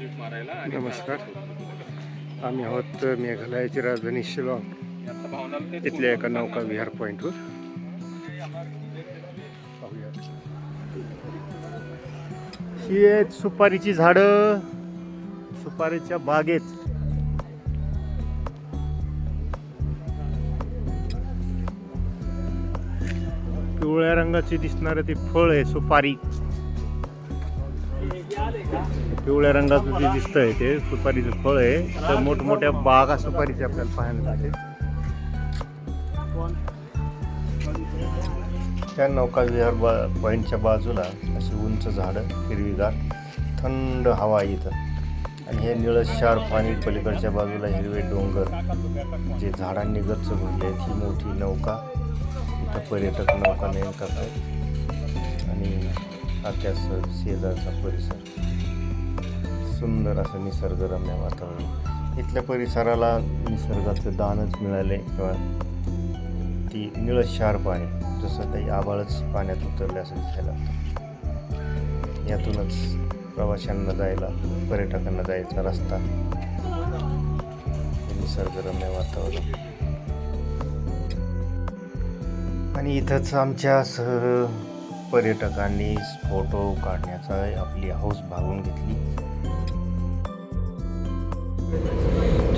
Visit मारायला आणि नमस्कार. आम्ही आहोत मेघालयाची राजधानी शिलाँग. इथल्या एका नौका. विहार पॉईंटवर ही आहेत सुपारीची झाडं. सुपारीच्या बागेत. पिवळ्या रंगाचे दिसणारं ते फळ आहे सुपारी. पिवळ्या रंगाचं जे दिसतंय ते सुपारीचं फळ आहे. तर मोठमोठ्या बागा सुपारीचे आपल्याला पाहायला मिळते. त्या नौका विहार बा पॉईंटच्या बाजूला अशी उंच झाडं हिरवीगार थंड हवा इथं. आणि हे निळशार पाणी पलीकडच्या बाजूला हिरवे डोंगर. जे झाडांनी गच्च भरले आहेत ही मोठी नौका. इथं पर्यटक नौका नयन करतात हा शेजारचा परिसर. सुंदर असं निसर्गरम्य वातावरण. इथल्या परिसराला निसर्गाचं दानच मिळाले किंवा ती निळशार पाणी जसं काही आबाळच पाण्यात उतरले असं दिसायला यातूनच प्रवाशांना जायला पर्यटकांना जायचा रस्ता. निसर्गरम्य वातावरण. आणि इथंच आमच्या सह पर्यटकांनी फोटो काढण्याचा आपली हौस भागून घेतली.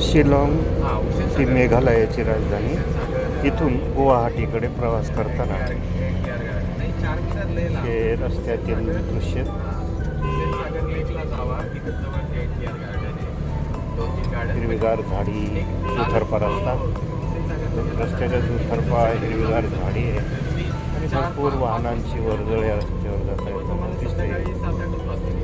शिलाँग ही मेघालयाची राजधानी. इथून गुवाहाटीकडे प्रवास करताना हे रस्त्यातील दृश्य. हिरवीगार झाडी दुथरपा रस्ता. रस्त्याच्या दुथरपा हिरवीगार झाडी आहे. भरपूर वाहनांची वर्दळ या जाता जात आहे